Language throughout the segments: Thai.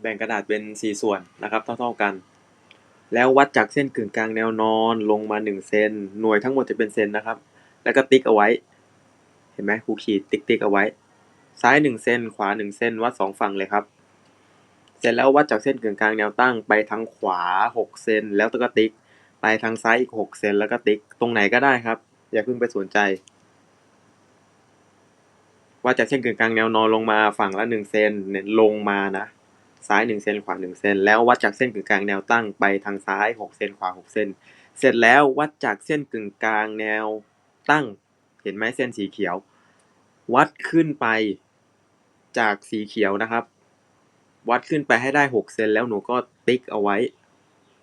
แบ่งกระดาษเป็นสี่ส่วนนะครับเท่าๆกัน แล้ววัดจากเส้นกึ่งกลางแนวนอนลงมาหนึ่งเซนหน่วยทั้งหมดจะเป็นเซนนะครับ แล้วก็ติ๊กเอาไว้ เห็นไหมครูขีดติ๊กติ๊กเอาไว้ ซ้ายหนึ่งเซนขวาหนึ่งเซนวัดสองฝั่งเลยครับ เสร็จแล้ววัดจากเส้นกึ่งกลางแนวตั้งไปทางขวาหกเซนแล้วก็ติ๊ก ไปทางซ้ายอีกหกเซนแล้วก็ติ๊ก ตรงไหนก็ได้ครับ อย่าเพิ่งไปสนใจว่าจากเส้นกึ่งกลางแนวนอนลงมาฝั่งละหนึ่งเซนเนี่ยลงมานะ ซ้ายหนึ่งเซนขวาหนึ่งเซนแล้ววัดจากเส้นกึ่งกลางแนวตั้งไปทางซ้ายหกเซนขวาหกเซนเสร็จแล้ววัดจากเส้นกึ่งกลางแนวตั้ง เห็นไหมเส้นสีเขียว วัดขึ้นไปจากสีเขียวนะครับ วัดขึ้นไปให้ได้หกเซนแล้วหนูก็ติ๊กเอาไว้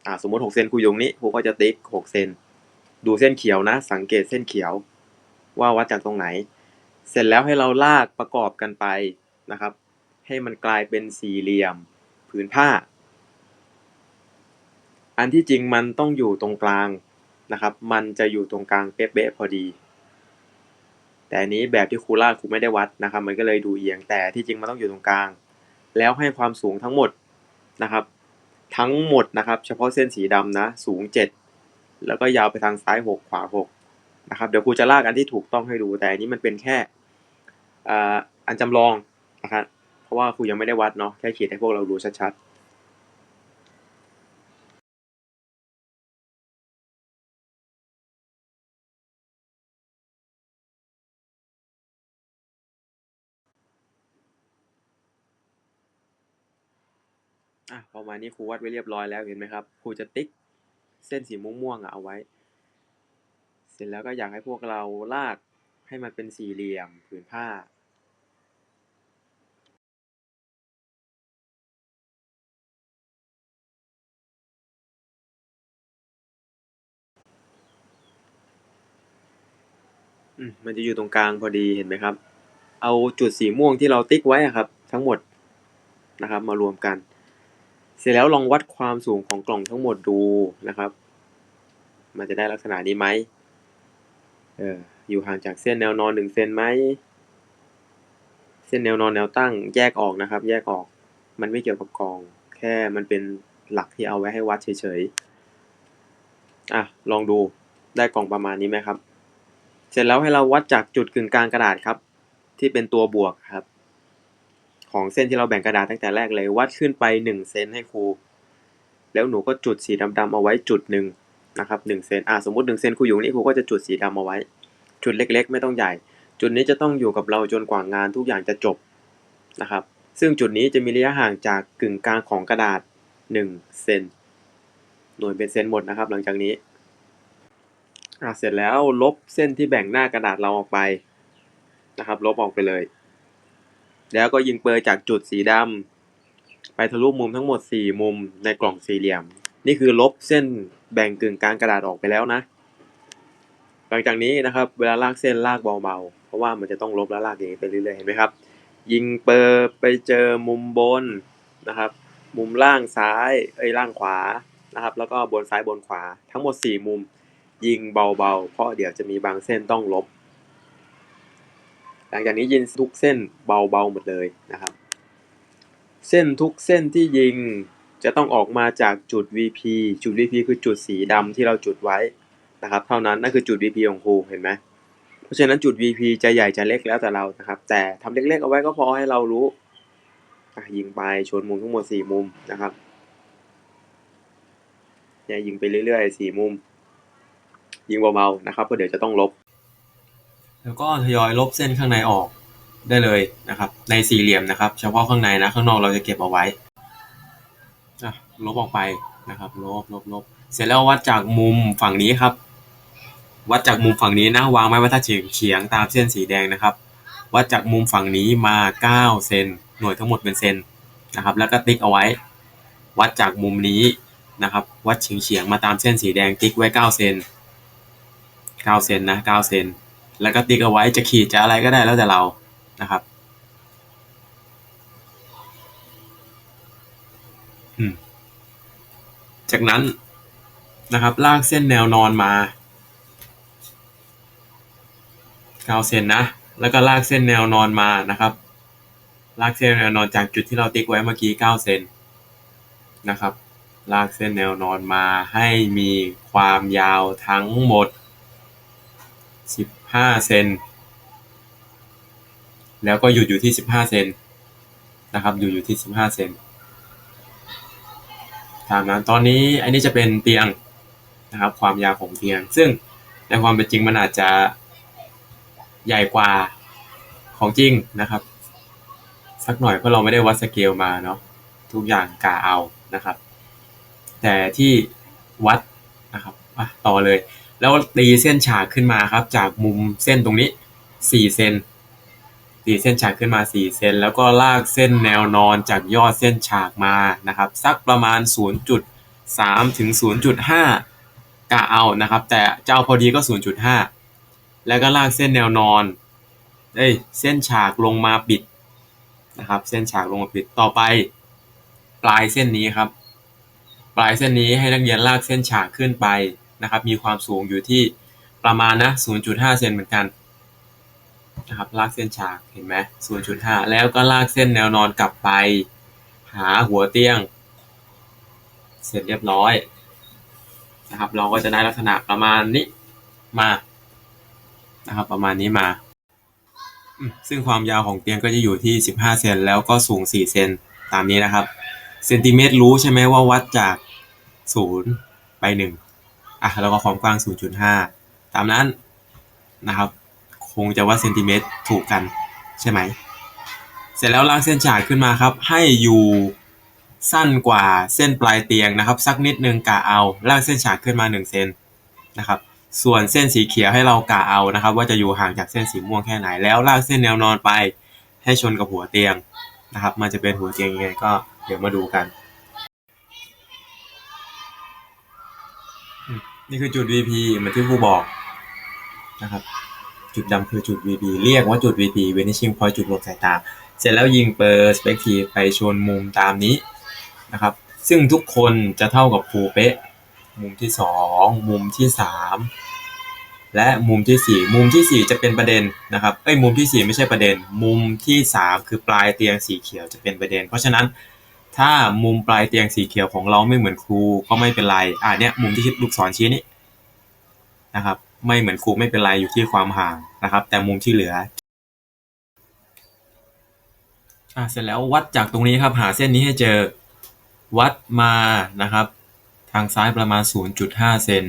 อ่าสมมติหกเซนครูอยงนี้ครูก็จะติ๊กหกเซนดูเส้นเขียวนะ สังเกตเส้นเขียว ว่าวัดจากตรงไหน เสร็จแล้วให้เราลากประกอบกันไปนะครับ ให้มันกลายเป็นสี่เหลี่ยม ผืนผ้า อันที่จริงมันต้องอยู่ตรงกลางนะครับ มันจะอยู่ตรงกลางเป๊ะๆพอดี แต่อันนี้แบบที่ครูลากครูไม่ได้วัดนะครับ มันก็เลยดูเอียงแต่ที่จริงมันต้องอยู่ตรงกลาง แล้วให้ความสูงทั้งหมดนะครับ ทั้งหมดนะครับ เฉพาะเส้นสีดำนะสูง 7 แล้วก็ยาวไปทางซ้าย 6 ขวา 6 นะครับ เดี๋ยวครูจะลากอันที่ถูกต้องให้ดูแต่อันนี้มันเป็นแค่อ,อันจำลองนะครับ ราะว่าครูยังไม่ได้วัดเนาะ แค่ขีดให้พวกเราดูชัดๆอะประมาณนี้ครูวัดไว้เรียบร้อยแล้วเห็นไหมครับครูจะติ๊กเส้นสีม่วงๆอะเอาไว้ เสร็จแล้วก็อยากให้พวกเราลากให้มันเป็นสี่เหลี่ยมผืนผ้า มันจะอยู่ตรงกลางพอดีเห็นไหมครับ เอาจุดสีม่วงที่เราติ๊กไว้อะครับ ทั้งหมดนะครับ มารวมกัน เสร็จแล้วลองวัดความสูงของกล่องทั้งหมดดูนะครับ มันจะได้ลักษณะนี้ไหมเอออยู่ห่างจากเส้นแนวนอนหนึ่งเซนไหมเส้นแนวนอนแนวตั้งแยกออกนะครับ แยกออก มันไม่เกี่ยวกับกล่อง แค่มันเป็นหลักที่เอาไว้ให้วัดเฉยๆอะลองดูได้กล่องประมาณนี้ไหมครับ เสร็จแล้วให้เราวัดจากจุดกึ่งกลางกระดาษครับ ที่เป็นตัวบวกครับ ของเส้นที่เราแบ่งกระดาษตั้งแต่แรกเลยวัดขึ้นไปหนึ่งเซนให้ครู แล้วหนูก็จุดสีดำๆเอาไว้จุดหนึ่งนะครับหนึ่งเซนอ่าสมมติหนึ่งเซนครูอยู่นี่ครูก็จะจุดสีดำเอาไว้ จุดเล็กๆ ไม่ต้องใหญ่ จุดนี้จะต้องอยู่กับเราจนกว่างานทุกอย่างจะจบนะครับ ซึ่งจุดนี้จะมีระยะห่างจากกึ่งกลางของกระดาษหนึ่งเซนหน่วยเป็นเซนหมดนะครับ หลังจากนี้ อะเสร็จแล้วลบเส้นที่แบ่งหน้ากระดาษเราออกไปนะครับ ลบออกไปเลย แล้วก็ยิงเปยจากจุดสีดำไปทะลุมุมทั้งหมด 4 มุมในกล่องสี่เหลี่ยม นี่คือลบเส้นแบ่งกึ่งกลางกระดาษออกไปแล้วนะ หลังจากนี้นะครับ เวลาลากเส้นลากเบาๆ เพราะว่ามันจะต้องลบและลากอย่างนี้ไปเรื่อยๆ เห็นไหมครับ ยิงเปอร์ไปเจอมุมบนนะครับ มุมล่างซ้าย เอ้ยล่างขวานะครับ แล้วก็บนซ้ายบนขวา ทั้งหมด 4 มุม ยิงเบาๆ เพราะเดี๋ยวจะมีบางเส้นต้องลบ หลังจากนี้ยิงทุกเส้นเบาๆหมดเลยนะครับ เส้นทุกเส้นที่ยิงจะต้องออกมาจากจุด VP จุด VP คือจุดสีดำที่เราจุดไว้นะครับ เท่านั้นนั่นคือจุด VP ของครูเห็นไหมเพราะฉะนั้นจุด VP จะใหญ่จะเล็กแล้วแต่เรานะครับ แต่ทำเล็กๆเอาไว้ก็พอให้เรารู้ยิงไปชนมุมทั้งหมด4มุมนะครับเนี่ยยิงไปเรื่อยๆ4มุม ยิงเบาๆนะครับเพราะเดี๋ยวจะต้องลบ แล้วก็ทยอยลบเส้นข้างในออกได้เลยนะครับ ในสี่เหลี่ยมนะครับ เฉพาะข้างในนะข้างนอกเราจะเก็บเอาไว้ลบออกไปนะครับ ลบลบลบเสร็จแล้ววัดจากมุมฝั่งนี้ครับ วัดจากมุมฝั่งนี้นะวางไม้บรรทัดเฉียงตามเส้นสีแดงนะครับ วัดจากมุมฝั่งนี้มา 9 เซนหน่วยทั้งหมดเป็นเซนนะครับ แล้วก็ติ๊กเอาไว้ วัดจากมุมนี้นะครับ วัดเฉียงเฉียงมาตามเส้นสีแดงติ๊กไว้ 9 เซน 9เซนนะ9เซนแล้วก็ติ๊กเอาไว้จะขีดจะอะไรก็ได้แล้วแต่เรานะครับอืมจากนั้นนะครับลากเส้นแนวนอนมา9เซนนะ แล้วก็ลากเส้นแนวนอนมานะครับ ลากเส้นแนวนอนจากจุดที่เราติ๊กไว้เมื่อกี้เก้าเซนนะครับ ลากเส้นแนวนอนมาให้มีความยาวทั้งหมด 15เซนแล้วก็หยุดอยู่ที่15เซนนะครับอยู่อยู่ที่15เซนตามนั้นตอนนี้อันนี้จะเป็นเตียงนะครับ ความยาวของเตียง ซึ่งในความเป็นจริงมันอาจจะใหญ่กว่าของจริงนะครับ สักหน่อยเพราะเราไม่ได้วัดสเกลมาเนาะทุกอย่างกาเอานะครับ แต่ที่วัดนะครับอะต่อเลย แล้วตีเส้นฉากขึ้นมาครับ จากมุมเส้นตรงนี้4เซนตีเส้นฉากขึ้นมา4เซนแล้วก็ลากเส้นแนวนอนจากยอดเส้นฉากมานะครับ สักประมาณ 0.3 ถึง 0.5กะเอานะครับ แต่เจ้าพอดีก็ 0.5 แล้วก็ลากเส้นแนวนอนเอ้ยเส้นฉากลงมาปิดนะครับ เส้นฉากลงมาปิดต่อไป ปลายเส้นนี้ครับ ปลายเส้นนี้ให้นักเรียนลากเส้นฉากขึ้นไป นะครับ มีความสูงอยู่ที่ประมาณนะ 0.5 เซนเหมือนกันนะครับ ลากเส้นฉากเห็นไหม0.5 แล้วก็ลากเส้นแนวนอนกลับไป หาหัวเตียง เสร็จเรียบร้อยนะครับ เราก็จะได้ลักษณะประมาณนี้มานะครับ ประมาณนี้มา ซึ่งความยาวของเตียงก็จะอยู่ที่ 15 เซนแล้วก็สูง 4 เซนตามนี้นะครับ เซนติเมตรรู้ใช่ไหมว่าวัดจาก 0 ไป 1 อะแล้วก็ความกว้าง 0.5 ตามนั้นนะครับ คงจะวัดเซนติเมตรถูกกันใช่ไหม เสร็จแล้วลากเส้นฉากขึ้นมาครับ ให้อยู่สั้นกว่าเส้นปลายเตียงนะครับ สักนิดนึงกะเอาลากเส้นฉากขึ้นมา1เซนนะครับ ส่วนเส้นสีเขียวให้เรากะเอานะครับ ว่าจะอยู่ห่างจากเส้นสีม่วงแค่ไหนแล้วลากเส้นแนวนอนไปให้ชนกับหัวเตียงนะครับ มันจะเป็นหัวเตียงยังไงก็เดี๋ยวมาดูกัน นี่คือจุด VP เหมือนที่ครูบอกนะครับ จุดดำคือจุด VP เรียกว่าจุด VP Vanishing Point จุดหลบสายตา เสร็จแล้วยิงเปอร์สเปกทีไปชนมุมตามนี้นะครับ ซึ่งทุกคนจะเท่ากับครูเป๊ะ มุมที่ 2 มุมที่ 3 และมุมที่ 4 มุมที่ 4 จะเป็นประเด็นนะครับเอ้ยมุมที่ 4 ไม่ใช่ประเด็น มุมที่ 3 คือปลายเตียงสีเขียวจะเป็นประเด็น เพราะฉะนั้น ถ้ามุมปลายเตียงสีเขียวของเราไม่เหมือนครูก็ไม่เป็นไรอ่าเนี้ยมุมที่ลูกศรชี้นี้นะครับ ไม่เหมือนครูไม่เป็นไรอยู่ที่ความห่างนะครับ แต่มุมที่เหลืออ่าเสร็จแล้ววัดจากตรงนี้ครับ หาเส้นนี้ให้เจอวัดมานะครับ ทางซ้ายประมาณ 0.5 เซน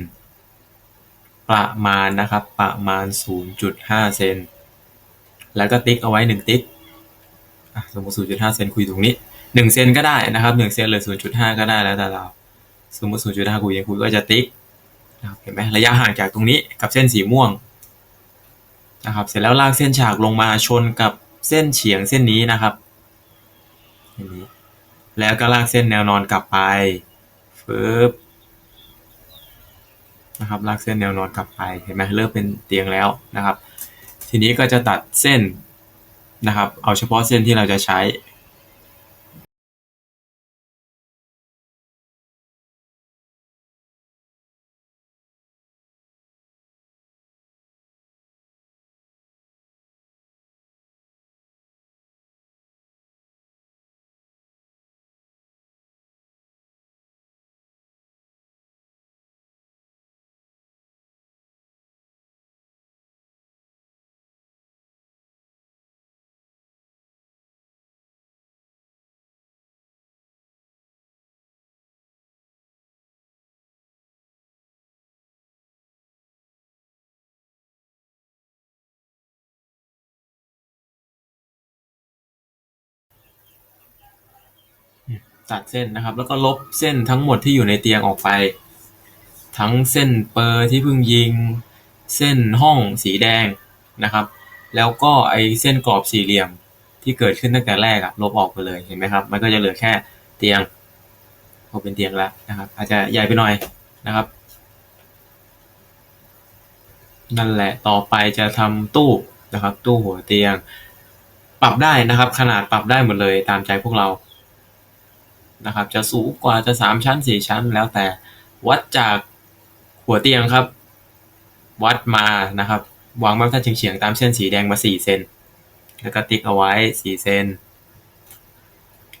ประมาณนะครับ ประมาณ 0.5 เซนแล้วก็ติ๊กเอาไว้ 1 ติ๊กอะสมมติ 0.5 เซนคุยตรงนี้ 1เซนก็ได้นะครับ1เซนหรือ0.5ก็ได้แล้วแต่เรา สมมติ0.5คุยยังคุยก็จะติ๊กนะครับเห็นไหมระยะห่างจากตรงนี้กับเส้นสีม่วงนะครับเสร็จแล้วลากเส้นฉากลงมาชนกับเส้นเฉียงเส้นนี้นะครับนนี้แล้วก็ลากเส้นแนวนอนกลับไปฟึบนะครับลากเส้นแนวนอนกลับไปเห็นไหมเริ่มเป็นเตียงแล้วนะครับ ทีนี้ก็จะตัดเส้นนะครับ เอาเฉพาะเส้นที่เราจะใช้ ตัดเส้นนะครับ แล้วก็ลบเส้นทั้งหมดที่อยู่ในเตียงออกไป ทั้งเส้นเปอร์ที่เพิ่งยิง เส้นห้องสีแดงนะครับ แล้วก็ไอเส้นกรอบสี่เหลี่ยมที่เกิดขึ้นตั้งแต่แรกอะลบออกไปเลยเห็นไหมครับ มันก็จะเหลือแค่เตียงพอเป็นเตียงแล้วนะครับ อาจจะใหญ่ไปหน่อยนะครับ นั่นแหละต่อไปจะทำตู้นะครับ ตู้หัวเตียง ปรับได้นะครับ ขนาดปรับได้หมดเลยตามใจพวกเรา นะครับ จะสูงกว่าจะสามชั้นสี่ชั้น แล้วแต่วัดจากหัวเตียงครับ วัดมานะครับ วางมาตรฐานเฉียงๆตามเส้นสีแดงมาสี่เซนแล้วก็ติ๊กเอาไว้สี่เซน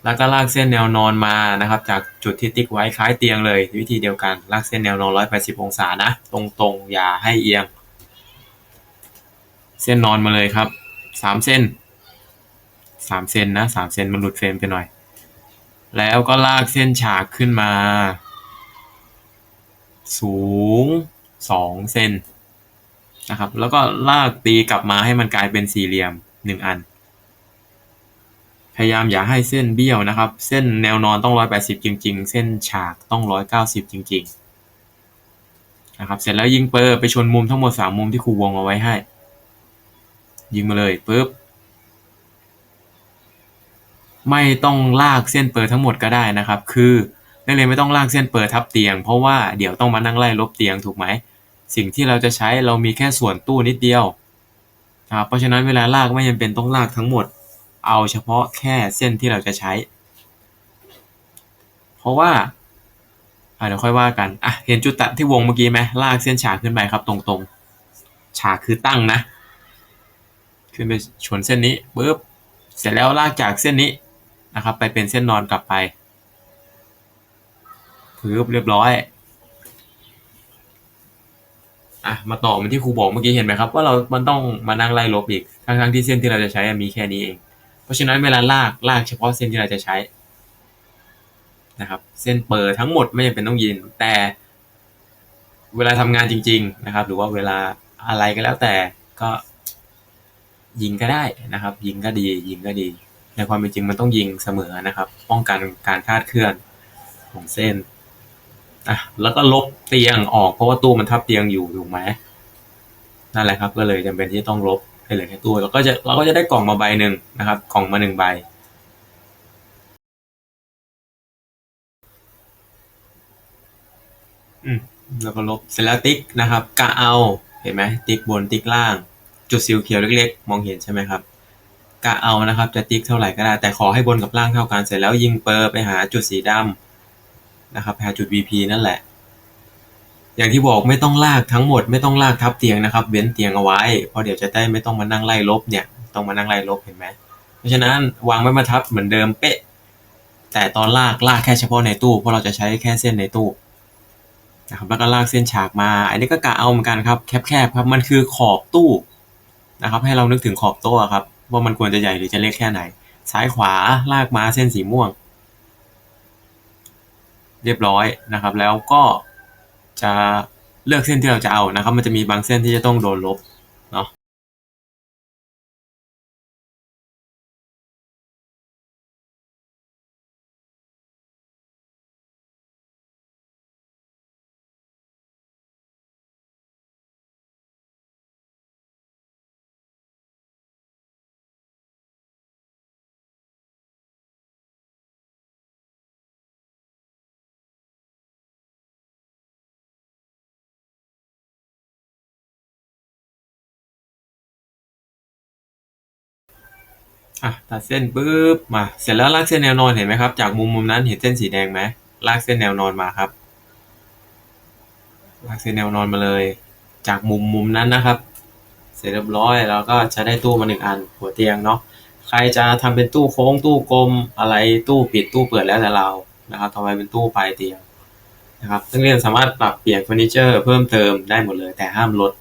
แล้วก็ลากเส้นแนวนอนมานะครับ จากจุดที่ติ๊กไว้คล้ายเตียงเลย วิธีเดียวกันลากเส้นแนวนอน 180 องศานะ ตรงๆ อย่าให้เอียง เส้นนอนมาเลยครับ 3 เส้น 3 เส้นนะ 3 เส้นมันหลุดเฟรมไปหน่อย แล้วก็ลากเส้นฉากขึ้นมา สูง2เซนนะครับ แล้วก็ลากตีกลับมาให้มันกลายเป็นสี่เหลี่ยม1อัน พยายามอย่าให้เส้นเบี้ยวนะครับ เส้นแนวนอนต้อง180จริง ๆ เส้นฉากต้อง190จริง ๆ นะครับ เสร็จแล้วยิงเปอร์ไปชนมุมทั้งหมด3มุมที่ครูวงเอาไว้ให้ ยิงมาเลยปุ๊บ ไม่ต้องลากเส้นเปอร์ทั้งหมดก็ได้นะครับ คือนักเรียนไม่ต้องลากเส้นเปอร์ทับเตียง เพราะว่าเดี๋ยวต้องมานั่งไล่ลบเตียงถูกไหม สิ่งที่เราจะใช้เรามีแค่ส่วนตู้นิดเดียวนะครับเพราะฉะนั้นเวลาลากไม่จำเป็นต้องลากทั้งหมด เอาเฉพาะแค่เส้นที่เราจะใช้ เพราะว่าเดี๋ยวค่อยว่ากันอะเห็นจุดตัดที่วงเมื่อกี้ไหมลากเส้นฉากขึ้นไปครับตรงๆ ฉากคือตั้งนะ ขึ้นไปชนเส้นนี้ปุ๊บเสร็จแล้วลากจากเส้นนี้ นะครับ ไปเป็นเส้นนอนกลับไปปึ๊บเรียบร้อยอะมาต่อมันที่ครูบอกเมื่อกี้เห็นไหมครับ ว่าเรา มันต้องมานั่งไล่ลบอีกทั้งๆที่เส้นที่เราจะใช้มีแค่นี้เอง เพราะฉะนั้นเวลาลากลากเฉพาะเส้นที่เราจะใช้นะครับ เส้นเปอร์ทั้งหมดไม่จำเป็นต้องยิน แต่ เวลาทำงานจริง ๆ นะครับ หรือว่าเวลาอะไรก็แล้วแต่ก็ยิงก็ได้นะครับ ยิงก็ดี ยิงก็ดี ในความเป็นจริงมันต้องยิงเสมอนะครับ ป้องกันการคลาดเคลื่อนของเส้นอะแล้วก็ลบเตียงออกเพราะว่าตู้มันทับเตียงอยู่ถูกไหมนั่นแหละครับ ก็เลยจำเป็นที่ต้องลบให้เหลือแค่ตู้แล้วก็จะเราก็จะได้กล่องมาใบหนึ่งนะครับ กล่องมาหนึ่งใบ อืมแล้วก็ลบเสร็จแล้วติ๊กนะครับกะเอาเห็นไหมติ๊กบนติ๊กล่าง จุดสีเขียวเล็กๆ มองเห็นใช่ไหมครับ กะเอานะครับ จะติ๊กเท่าไหร่ก็ได้ แต่ขอให้บนกับล่างเท่ากัน เสร็จแล้วยิงเปอร์ไปหาจุดสีดำนะครับหาจุด VP นั่นแหละ อย่างที่บอกไม่ต้องลากทั้งหมด ไม่ต้องลากทับเตียงนะครับ เว้นเตียงเอาไว้ เพราะเดี๋ยวจะได้ไม่ต้องมานั่งไล่ลบเนี่ย ต้องมานั่งไล่ลบเห็นไหม เพราะฉะนั้นวางไว้มาทับเหมือนเดิมเป๊ะ แต่ตอนลากลากแค่เฉพาะในตู้ เพราะเราจะใช้แค่เส้นในตู้นะครับแล้วก็ลากเส้นฉากมา อันนี้ก็กะเอาเหมือนกันครับ แคบๆครับ มันคือขอบตู้นะครับ ให้เรานึกถึงขอบโต๊ะครับ ว่ามันควรจะใหญ่หรือจะเล็กแค่ไหน ซ้ายขวาลากมาเส้นสีม่วง เรียบร้อยนะครับ แล้วก็จะเลือกเส้นที่เราจะเอานะครับ มันจะมีบางเส้นที่จะต้องโดนลบ อะตัดเส้นปุ๊บมาเสร็จแล้วลากเส้นแนวนอนเห็นไหมครับ จากมุมมุมนั้นเห็นเส้นสีแดงไหมลากเส้นแนวนอนมาครับ ลากเส้นแนวนอนมาเลย จากมุมมุมนั้นนะครับ เสร็จเรียบร้อยเราก็จะได้ตู้มาหนึ่งอันหัวเตียงเนาะใครจะทำเป็นตู้โค้งตู้กลมอะไรตู้ปิดตู้เปิดแล้วแต่เรานะครับทำไมเป็นตู้ปลายเตียงนะครับนักเรียนสามารถปรับเปลี่ยนเฟอร์นิเจอร์เพิ่มเติมได้หมดเลยแต่ห้ามลด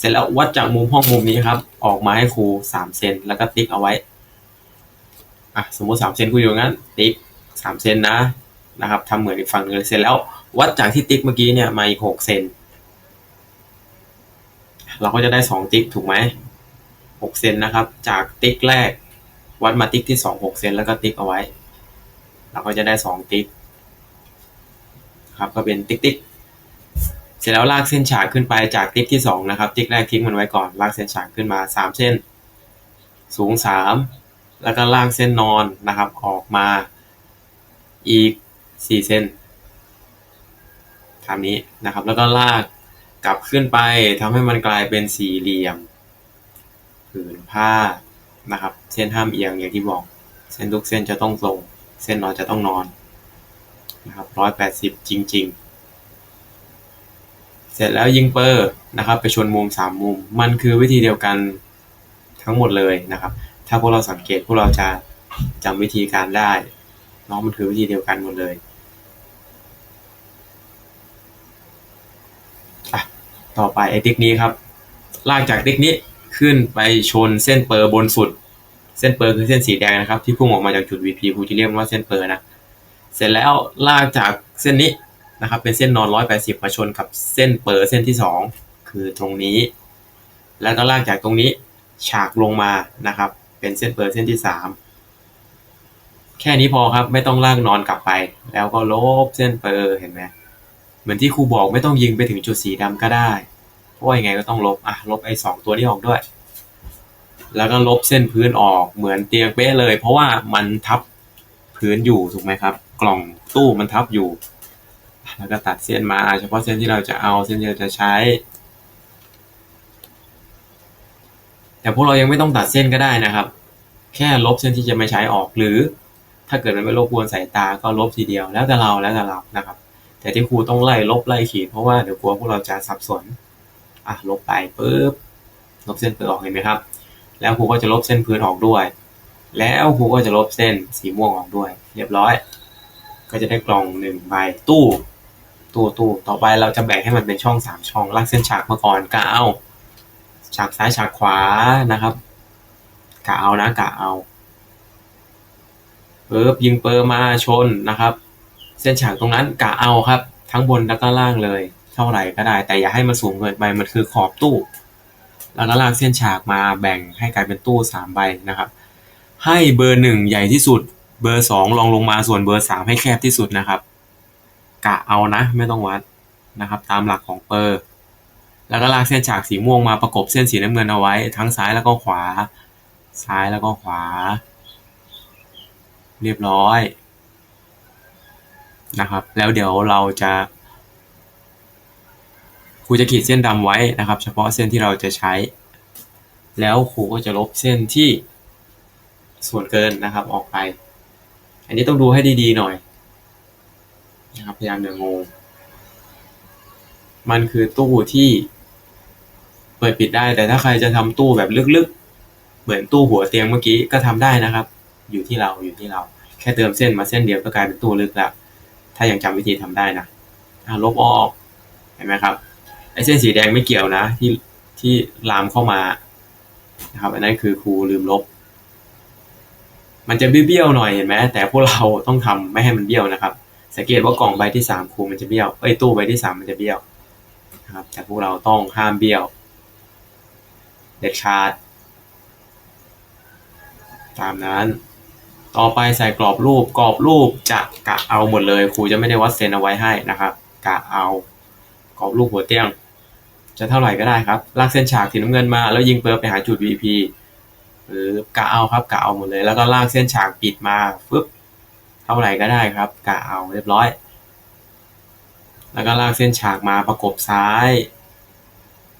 เสร็จแล้ววัดจากมุมห้องมุมนี้ครับ ออกมาให้ครูสามเซนแล้วก็ติ๊กเอาไว้อะสมมติสามเซนครูอยู่งั้น ติ๊กสามเซนนะนะครับทำเหมือนอีกฝั่งนึงเสร็จแล้ว วัดจากที่ติ๊กเมื่อกี้เนี่ยมาอีกหกเซนเราก็จะได้สองติ๊กถูกไหมหกเซนนะครับ จากติ๊กแรก วัดมาติ๊กที่สองหกเซนแล้วก็ติ๊กเอาไว้ เราก็จะได้สองติ๊กครับก็เป็นติ๊กติ๊ก เสร็จแล้วลากเส้นฉากขึ้นไปจากติ๊กที่สองนะครับ ติ๊กแรกทิ้งมันไว้ก่อน ลากเส้นฉากขึ้นมาสามเส้น สูงสามแล้วก็ลากเส้นนอนนะครับ ออกมาอีกสี่เส้นตามนี้นะครับ แล้วก็ลากกลับขึ้นไปทำให้มันกลายเป็นสี่เหลี่ยมผืนผ้านะครับ เส้นห้ามเอียงอย่างที่บอก เส้นทุกเส้นจะต้องตรง เส้นนอนจะต้องนอนนะครับร้อยแปดสิบจริง ๆ ร็จแล้วยิงเปอร์นะครับ ไปชนมุมสามมุม มันคือวิธีเดียวกันทั้งหมดเลยนะครับ ถ้าพวกเราสังเกตพวกเราจะจำวิธีการได้น้องมันคือวิธีเดียวกันหมดเลยอะต่อไปไอ้ติ๊กนี้ครับลากจากติ๊กนี้ขึ้นไปชนเส้นเปอร์บนสุด เส้นเปอร์คือเส้นสีแดงนะครับ ที่พุ่งออกมาจากจุด VP ครูจะเรียกว่าเส้นเปอร์นะ เสร็จแล้วลากจากเส้นนี้ นะครับเป็นเส้นนอน 180 มาชนกับเส้นเปอร์เส้นที่ 2 คือตรงนี้ แล้วก็ลากจากตรงนี้ฉากลงมานะครับ เป็นเส้นเปอร์เส้นที่ 3 แค่นี้พอครับไม่ต้องลากนอนกลับไป แล้วก็ลบเส้นเปอร์เห็นไหมเหมือนที่ครูบอกไม่ต้องยิงไปถึงจุดสีดำก็ได้ เพราะว่ายังไงก็ต้องลบอะลบไอ้สองตัวนี้ออกด้วย แล้วก็ลบเส้นพื้นออกเหมือนเตียงเป๊ะเลย เพราะว่ามันทับพื้นอยู่ถูกไหมครับ กล่องตู้มันทับอยู่ แล้วก็ตัดเส้นมา เฉพาะเส้นที่เราจะเอา เส้นที่เราจะใช้ แต่พวกเรายังไม่ต้องตัดเส้นก็ได้นะครับ แค่ลบเส้นที่จะไม่ใช้ออก หรือ ถ้าเกิดมันไม่รบกวนสายตา ก็ลบทีเดียว แล้วแต่เรา แล้วแต่เรา นะครับ แต่ที่ครูต้องไล่ลบไล่ขีด เพราะว่าเดี๋ยวกลัวพวกเราจะสับสน อะ ลบไปปุ๊บ ลบเส้นเปลือกออกเห็นไหมครับ แล้วครูก็จะลบเส้นพื้นออกด้วย แล้วครูก็จะลบเส้นสีม่วงออกด้วย เรียบร้อยก็จะได้กล่องหนึ่งใบตู้ ตู้ตู้ต่อไปเราจะแบ่งให้มันเป็นช่องสามช่องลากเส้นฉากมาก่อนกะเอาฉากซ้ายฉากขวานะครับกะเอานะกะเอาปุ๊บยิงเปอร์มาชนนะครับ เส้นฉากตรงนั้นกะเอาครับ ทั้งบนแล้วก็ล่างเลย เท่าไหร่ก็ได้ แต่อย่าให้มันสูงเกินไปมันคือขอบตู้แล้วก็ลากเส้นฉากมาแบ่งให้กลายเป็นตู้สามใบนะครับ ให้เบอร์หนึ่งใหญ่ที่สุด เบอร์สองลองลงมาส่วนเบอร์สามให้แคบที่สุดนะครับ กะเอานะ ไม่ต้องวัดนะครับตามหลักของเปอร์ แล้วก็ลากเส้นฉากสีม่วงมาประกบเส้นสีน้ำเงินเอาไว้ ทั้งซ้ายแล้วก็ขวา ซ้ายแล้วก็ขวา เรียบร้อยนะครับ แล้วเดี๋ยวเราจะครูจะขีดเส้นดำไว้นะครับ เฉพาะเส้นที่เราจะใช้ แล้วครูก็จะลบเส้นที่ส่วนเกินนะครับออกไป อันนี้ต้องดูให้ดีๆหน่อย นะครับพยายามอย่างงมันคือตู้ที่เปิดปิดได้ แต่ถ้าใครจะทำตู้แบบลึกๆ เหมือนตู้หัวเตียงเมื่อกี้ก็ทำได้นะครับ อยู่ที่เราอยู่ที่เรา แค่เติมเส้นมาเส้นเดียวก็กลายเป็นตู้ลึกแล้วถ้ายังจำวิธีทำได้นะลบออกเห็นไหมครับไอเส้นสีแดงไม่เกี่ยวนะ ที่ที่ลามเข้ามานะครับอันนั้นคือครูลืมลบ มันจะเบี้ยวๆหน่อยเห็นไหมแต่พวกเราต้องทำไม่ให้มันเบี้ยวนะครับ สังเกตว่ากล่องใบที่สามครูมันจะเบี้ยวเอ้ยตู้ใบที่สามมันจะเบี้ยวนะครับแต่พวกเราต้องห้ามเบี้ยว เด็ดขาด ตามนั้น ต่อไปใส่กรอบรูปกรอบรูปจะกะเอาหมดเลยครูจะไม่ได้วัดเซนเอาไว้ให้นะครับกะเอากรอบรูปหัวเตียง จะเท่าไหร่ก็ได้ครับลากเส้นฉากสีน้ำเงินมา แล้วยิงเปอร์ไปหาจุด VP หรือกะเอาครับกะเอาหมดเลย แล้วก็ลากเส้นฉากปิดมาฟึบ ท่าไหร่ก็ได้ครับกะเอาเรียบร้อย แล้วก็ลากเส้นฉากมาประกบซ้าย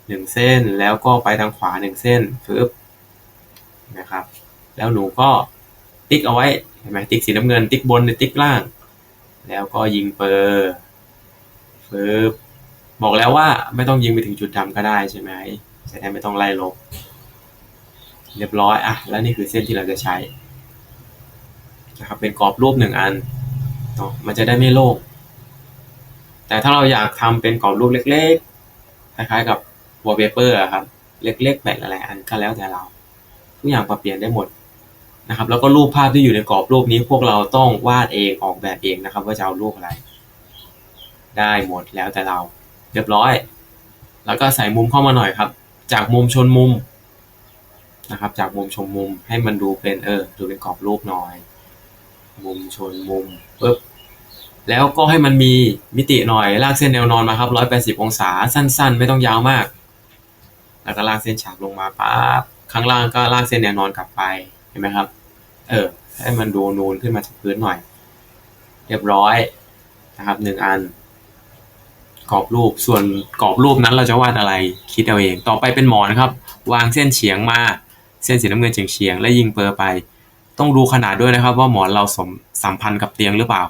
หนึ่งเส้นแล้วก็ไปทางขวาหนึ่งเส้นฟึบนะครับ แล้วหนูก็ติ๊กเอาไว้เห็นไหมติ๊กสีน้ำเงินติ๊กบนติ๊กล่าง แล้วก็ยิงเปอร์ฟึบบอกแล้วว่าไม่ต้องยิงไปถึงจุดดำก็ได้ใช่ไหมจะได้ไม่ต้องไล่ลบ เรียบร้อยอะแล้วนี่คือเส้นที่เราจะใช้ นะครับ เป็นกรอบรูปหนึ่งอันเนาะมันจะได้ไม่โล่งแต่ถ้าเราอยากทำเป็นกรอบรูปเล็กๆคล้ายๆกับ wallpaper อะครับ เล็กๆแปะหลายๆอันก็แล้วแต่เราทุกอย่างปรับเปลี่ยนได้หมดนะครับ แล้วก็รูปภาพที่อยู่ในกรอบรูปนี้พวกเราต้องวาดเองออกแบบเองนะครับ ว่าจะเอารูปอะไร ได้หมดแล้วแต่เรา เรียบร้อย แล้วก็ใส่มุมเข้ามาหน่อยครับ จากมุมชนมุมนะครับ จากมุมชมมุมให้มันดูเป็นเออดูเป็นกรอบรูปหน่อย มุมชนมุมปึ๊บแล้วก็ให้มันมีมิติหน่อยลากเส้นแนวนอนมาครับ180องศาสั้น ๆ ไม่ต้องยาวมาก แล้วก็ลากเส้นฉากลงมาปั๊บข้างล่างก็ลากเส้นแนวนอนกลับไปเห็นไหมครับ เออ ให้มันดูนูนขึ้นมาจากพื้นหน่อย เรียบร้อยนะครับหนึ่งอันกรอบรูปส่วนกรอบรูปนั้นเราจะวาดอะไรคิดเอาเอง ต่อไปเป็นหมอนครับ วางเส้นเฉียงมา เส้นสีน้ำเงินเฉียงๆและยิงเปอร์ไป ต้องดูขนาดด้วยนะครับ ว่าหมอนเราสมสัมพันธ์กับเตียงหรือเปล่า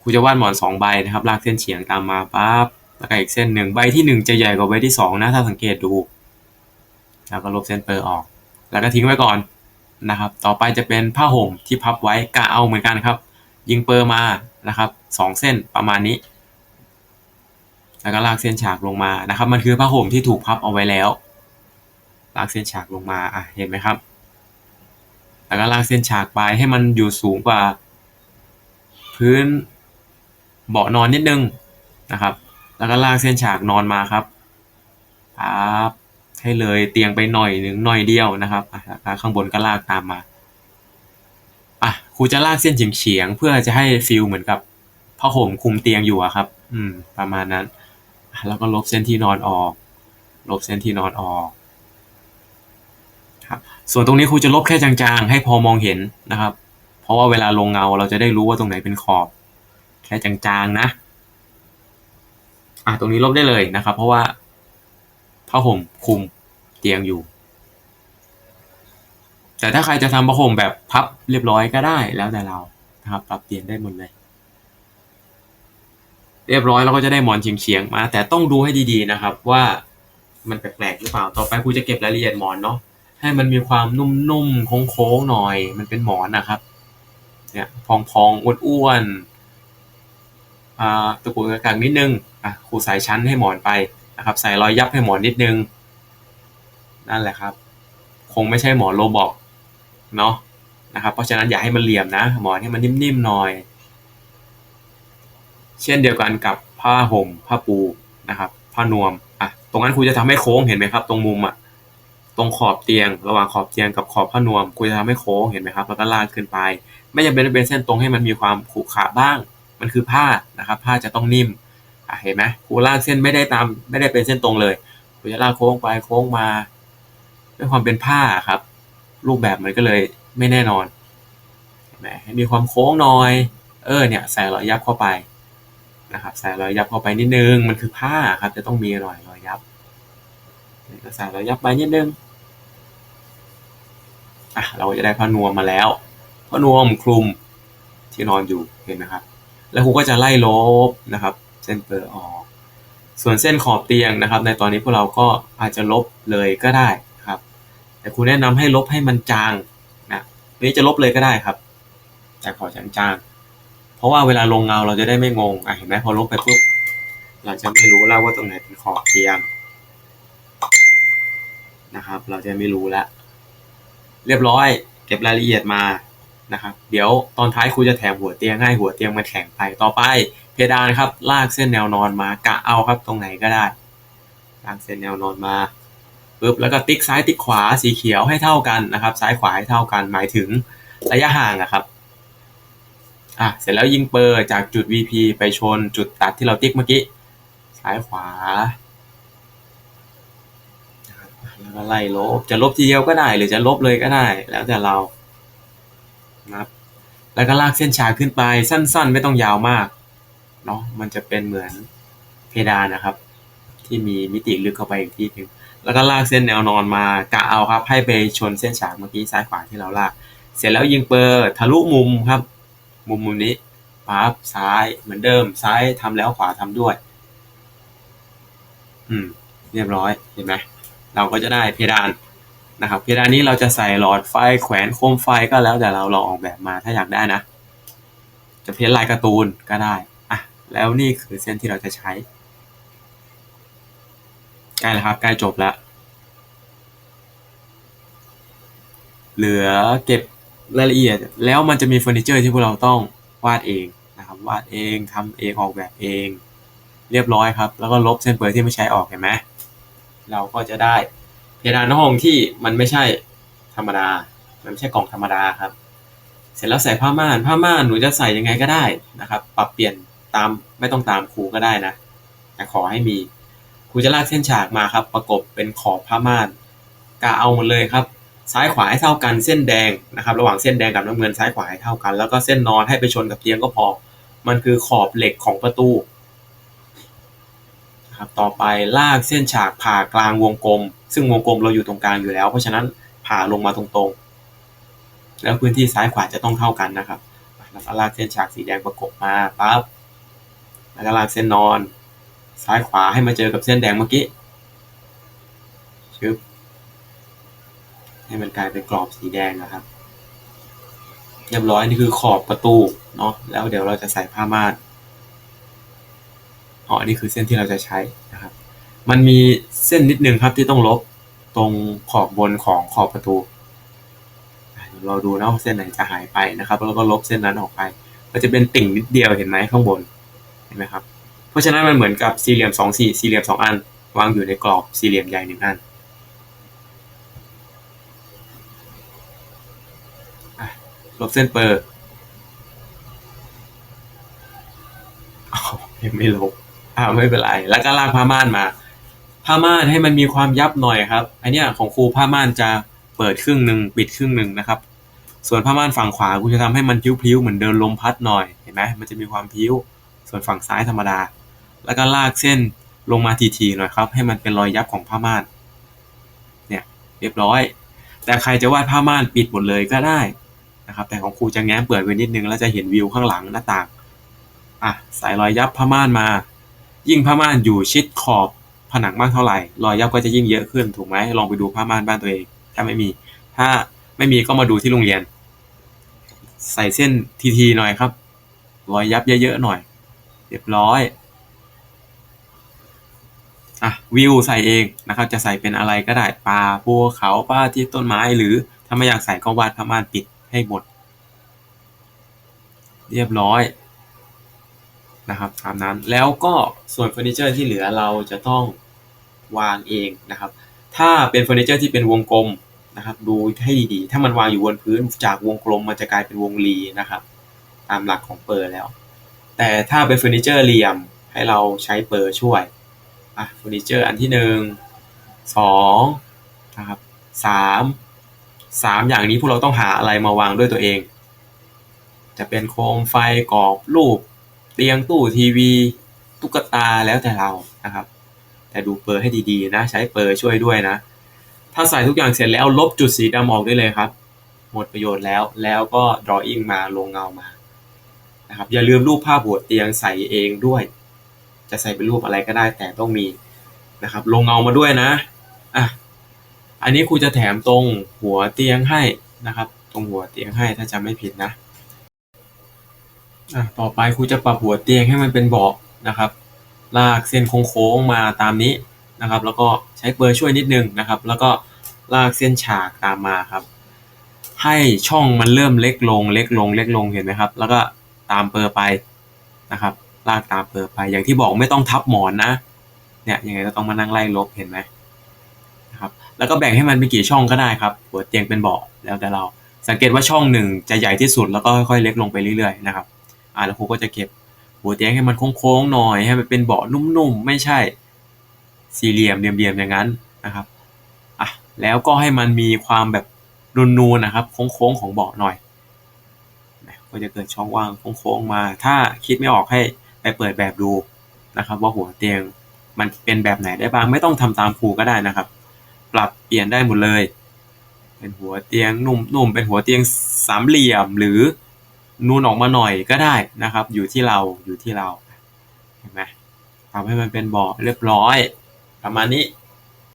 ครูจะวาดหมอนสองใบนะครับ ลากเส้นเฉียงตามมาปั๊บแล้วก็อีกเส้นหนึ่งใบที่หนึ่งจะใหญ่กว่าใบที่สองนะ ถ้าสังเกตดู แล้วก็ลบเส้นเปอร์ออก แล้วก็ทิ้งไว้ก่อนนะครับ ต่อไปจะเป็นผ้าห่มที่พับไว้กะเอาเหมือนกันครับ ยิงเปอร์มานะครับสองเส้นประมาณนี้ แล้วก็ลากเส้นฉากลงมานะครับ มันคือผ้าห่มที่ถูกพับเอาไว้แล้ว ลากเส้นฉากลงมาอะเห็นไหมครับ แล้วก็ลากเส้นฉากไปให้มันอยู่สูงกว่า พื้นเบาะนอนนิดนึงนะครับ แล้วก็ลากเส้นฉากนอนมาครับปั๊บให้เลยเตียงไปหน่อยหนึ่งหน่อยเดียวนะครับข้างบนก็ลากตามมาอะครูจะลากเส้นเฉียงๆเพื่อจะให้ฟิลเหมือนกับผ้าห่มคุมเตียงอยู่อะครับ อืม ประมาณนั้น แล้วก็ลบเส้นที่นอนออก ลบเส้นที่นอนออก ครับส่วนตรงนี้ครูจะลบแค่จางๆ ให้พอมองเห็นนะครับ เพราะว่าเวลาลงเงาเราจะได้รู้ว่าตรงไหนเป็นขอบ แค่จางๆนะอะตรงนี้ลบได้เลยนะครับ เพราะว่าผ้าห่มคุมเตียงอยู่ แต่ถ้าใครจะทำผ้าห่มแบบพับเรียบร้อยก็ได้แล้วแต่เรานะครับ ปรับเปลี่ยนได้หมดเลย เรียบร้อยเราก็จะได้หมอนเฉียงๆมา แต่ต้องดูให้ดีๆนะครับ ว่ามันแปลกๆหรือเปล่า ต่อไปครูจะเก็บรายละเอียดหมอนเนาะ ให้มันมีความนุ่มๆโค้งๆหน่อย มันเป็นหมอนนะครับ เนี่ยพองๆอ้วนๆอ่าตะกุกตะกักนิดนึงอะครูใส่ชั้นให้หมอนไปนะครับ ใส่รอยยับให้หมอนนิดนึง นั่นแหละครับ คงไม่ใช่หมอนโรบอกเนาะนะครับ เพราะฉะนั้นอย่าให้มันเหลี่ยมนะ หมอนให้มันนิ่มๆหน่อย เช่นเดียวกันกับผ้าห่มผ้าปูนะครับ ผ้านวมอะตรงนั้นครูจะทำให้โค้งเห็นไหมครับ ตรงมุมอะ ตรงขอบเตียง ระหว่างขอบเตียงกับขอบผ้านวมครูจะทำให้โค้งเห็นไหมครับ แล้วก็ลากขึ้นไป ไม่จำเป็นต้องเป็นเส้นตรงให้มันมีความขรุขระบ้าง มันคือผ้านะครับ ผ้าจะต้องนิ่มเห็นไหมครูลากเส้นไม่ได้ตาม ไม่ได้เป็นเส้นตรงเลยครูจะลากโค้งไปโค้งมา ด้วยความเป็นผ้าครับ รูปแบบมันก็เลยไม่แน่นอนเห็นไหมให้มีความโค้งหน่อย เออเนี่ยใส่รอยยับเข้าไปนะครับใส่รอยยับเข้าไปนิดนึง มันคือผ้าครับ จะต้องมีรอยรอยยับก็ใส่รอยยับไปนิดนึง อะเราจะได้ผ้านวมมาแล้วผ้านวมคลุมที่นอนอยู่เห็นไหมครับ แล้วครูก็จะไล่ลบนะครับ เส้นเปอร์ออก ส่วนเส้นขอบเตียงนะครับ ในตอนนี้พวกเราก็อาจจะลบเลยก็ได้ครับ แต่ครูแนะนำให้ลบให้มันจางนะนี้จะลบเลยก็ได้ครับ แต่ขอจางๆเพราะว่าเวลาลงเงาเราจะได้ไม่งงอะเห็นไหมพอลบไปปุ๊บเราจะไม่รู้แล้วว่าตรงไหนเป็นขอบเตียงนะครับ เราจะไม่รู้แล้ว เรียบร้อย เก็บรายละเอียดมานะครับ เดี๋ยวตอนท้ายครูจะแถมหัวเตียงให้หัวเตียงมันแข็งไปต่อไป เพดานครับ ลากเส้นแนวนอนมากะเอาครับตรงไหนก็ได้ลากเส้นแนวนอนมาปึ๊บแล้วก็ติ๊กซ้ายติ๊กขวาสีเขียวให้เท่ากันนะครับ ซ้ายขวาให้เท่ากันหมายถึงระยะห่างอะครับอะเสร็จแล้วยิงเปอร์จากจุด VP ไปชนจุดตัดที่เราติ๊กเมื่อกี้ซ้ายขวา ก็ไล่ลบ จะลบทีเดียวก็ได้ หรือจะลบเลยก็ได้ แล้วแต่เรานะครับ แล้วก็ลากเส้นฉากขึ้นไปสั้น ๆ ไม่ต้องยาวมากเนาะมันจะเป็นเหมือนเพดานนะครับ ที่มีมิติลึกเข้าไปอีกทีหนึ่งแล้วก็ลากเส้นแนวนอนมากะเอาครับ ให้ไปชนเส้นฉากเมื่อกี้ซ้ายขวาที่เราลาก เสร็จแล้วยิงเปอร์ทะลุมุมครับ มุมมุมนี้ปั๊บซ้ายเหมือนเดิม ซ้ายทำแล้วขวาทำด้วย อืม เรียบร้อยเห็นไหม เราก็จะได้เพดานนะครับเพดานนี้เราจะใส่หลอดไฟแขวนโคมไฟก็แล้วแต่เราลองออกแบบมาถ้าอยากได้นะ จะเพ้นลายการ์ตูนก็ได้อะแล้วนี่คือเส้นที่เราจะใช้ใกล้แล้วครับใกล้จบแล้ว เหลือเก็บรายละเอียด แล้วมันจะมีเฟอร์นิเจอร์ที่พวกเราต้องวาดเองนะครับวาดเองทำเองออกแบบเอง เรียบร้อยครับ แล้วก็ลบเส้นเปลือยที่ไม่ใช้ออกเห็นไหม เราก็จะได้เพดานห้องที่มันไม่ใช่ธรรมดา มันไม่ใช่กล่องธรรมดาครับ เสร็จแล้วใส่ผ้าม่าน ผ้าม่านหนูจะใส่ยังไงก็ได้นะครับ ปรับเปลี่ยนตามไม่ต้องตามครูก็ได้นะแต่ขอให้มีครูจะลากเส้นฉากมาครับ ประกบเป็นขอบผ้าม่านกะเอาหมดเลยครับ ซ้ายขวาให้เท่ากันเส้นแดงนะครับ ระหว่างเส้นแดงกับน้ำเงินซ้ายขวาให้เท่ากัน แล้วก็เส้นนอนให้ไปชนกับเตียงก็พอ มันคือขอบเหล็กของประตู ครับต่อไปลากเส้นฉากผ่ากลางวงกลม ซึ่งวงกลมเราอยู่ตรงกลางอยู่แล้ว เพราะฉะนั้นผ่าลงมาตรงๆ แล้วพื้นที่ซ้ายขวาจะต้องเท่ากันนะครับแล้วก็ลากเส้นฉากสีแดงประกบมาปั๊บแล้วก็ลากเส้นนอน ซ้ายขวาให้มาเจอกับเส้นแดงเมื่อกี้ชึบให้มันกลายเป็นกรอบสีแดงนะครับเรียบร้อยนี่คือขอบประตูเนาะแล้วเดี๋ยวเราจะใส่ผ้าม่าน อ๋ออันนี่คือเส้นที่เราจะใช้นะครับ มันมีเส้นนิดนึงครับที่ต้องลบตรงขอบบนของขอบประตู เราดูนะว่าเส้นไหนจะหายไปนะครับ แล้วก็ลบเส้นนั้นออกไป ก็จะเป็นติ่งนิดเดียวเห็นไหมข้างบนเห็นไหมครับ เพราะฉะนั้นมันเหมือนกับสี่เหลี่ยมสองสี่สี่เหลี่ยมสองอัน วางอยู่ในกรอบสี่เหลี่ยมใหญ่หนึ่งอันลบเส้นเปิดอ้าวยังไม่ลบ อ้าไม่เป็นไร แล้วก็ลากผ้าม่านมา ผ้าม่านให้มันมีความยับหน่อยครับ อันเนี้ยของครูผ้าม่านจะเปิดครึ่งหนึ่งปิดครึ่งหนึ่งนะครับ ส่วนผ้าม่านฝั่งขวากูจะทำให้มันพลิ้วๆเหมือนเดินลมพัดหน่อย เห็นไหมมันจะมีความพลิ้ว ส่วนฝั่งซ้ายธรรมดา แล้วก็ลากเส้นลงมาทีๆหน่อยครับ ให้มันเป็นรอยยับของผ้าม่าน เนี่ย เรียบร้อย แต่ใครจะวาดผ้าม่านปิดหมดเลยก็ได้นะครับ แต่ของครูจะแง้มเปิดไว้นิดนึงแล้วจะเห็นวิวข้างหลังหน้าต่าง อะใส่รอยยับผ้าม่านมา ยิ่งผ้าม่านอยู่ชิดขอบผนังมากเท่าไหร่ รอยยับก็จะยิ่งเยอะขึ้นถูกไหมลองไปดูผ้าม่านบ้านตัวเอง ถ้าไม่มี ถ้าไม่มีก็มาดูที่โรงเรียน ใส่เส้นทีๆหน่อยครับ รอยยับเยอะๆหน่อยเรียบร้อยอะวิวใส่เองนะครับ จะใส่เป็นอะไรก็ได้ปลาภูเขาป้าที่ต้นไม้หรือถ้าไม่อยากใส่ก็วาดผ้าม่านปิดให้หมด เรียบร้อย นะครับตามนั้นแล้วก็ส่วนเฟอร์นิเจอร์ที่เหลือเราจะต้องวางเองนะครับ ถ้าเป็นเฟอร์นิเจอร์ที่เป็นวงกลมนะครับดูให้ดีๆ ถ้ามันวางอยู่บนพื้นจากวงกลมมันจะกลายเป็นวงรีนะครับ ตามหลักของเปอร์แล้ว แต่ถ้าเป็นเฟอร์นิเจอร์เหลี่ยมให้เราใช้เปอร์ช่วยอะเฟอร์นิเจอร์อันที่หนึ่งสองนะครับสามสามอย่างนี้พวกเราต้องหาอะไรมาวางด้วยตัวเอง จะเป็นโคมไฟกรอบรูป เตียงตู้ทีวี ตุ๊กตาแล้วแต่เรานะครับ แต่ดูเปอร์ให้ดีๆนะ ใช้เปอร์ช่วยด้วยนะ ถ้าใส่ทุกอย่างเสร็จแล้วลบจุดสีดำออกได้เลยครับ หมดประโยชน์แล้วแล้วก็ drawing มาลงเงามานะครับอย่าลืมรูปภาพหัวเตียงใส่เองด้วย จะใส่เป็นรูปอะไรก็ได้แต่ต้องมีนะครับ ลงเงามาด้วยนะอะอันนี้ครูจะแถมตรงหัวเตียงให้นะครับ ตรงหัวเตียงให้ถ้าจำไม่ผิดนะ อะต่อไปครูจะปรับหัวเตียงให้มันเป็นเบาะนะครับ ลากเส้นโค้งๆมาตามนี้นะครับ แล้วก็ใช้เปอร์ช่วยนิดนึงนะครับ แล้วก็ลากเส้นฉากตามมาครับ ให้ช่องมันเริ่มเล็กลง เล็กลง เล็กลงเห็นไหมครับ แล้วก็ตามเปอร์ไปนะครับ ลากตามเปอร์ไป อย่างที่บอกไม่ต้องทับหมอนนะ เนี่ยยังไงก็ต้องมานั่งไล่ลบเห็นไหมนะครับ แล้วก็แบ่งให้มันเป็นกี่ช่องก็ได้ครับ หัวเตียงเป็นเบาะแล้วแต่เราสังเกตว่าช่องหนึ่งจะใหญ่ที่สุดแล้วก็ค่อยๆเล็กลงไปเรื่อยๆนะครับ อ่าแล้วครูก็จะเก็บหัวเตียงให้มันโค้งๆหน่อยให้มันเป็นเบาะนุ่มๆไม่ใช่ สี่เหลี่ยมเหลี่ยมๆอย่างนั้นนะครับอะแล้วก็ให้มันมีความแบบนูนๆนะครับ โค้งๆของเบาะหน่อยนะก็จะเกิดช่องว่างโค้งๆมา ถ้าคิดไม่ออกให้ไปเปิดแบบดูนะครับ ว่าหัวเตียงมันเป็นแบบไหนได้บ้างไม่ต้องทำตามครูก็ได้นะครับ ปรับเปลี่ยนได้หมดเลย เป็นหัวเตียงนุ่มๆเป็นหัวเตียงสามเหลี่ยมหรือ นูนออกมาหน่อยก็ได้นะครับ อยู่ที่เราอยู่ที่เราเห็นไหมทำให้มันเป็นบ่อเรียบร้อยประมาณนี้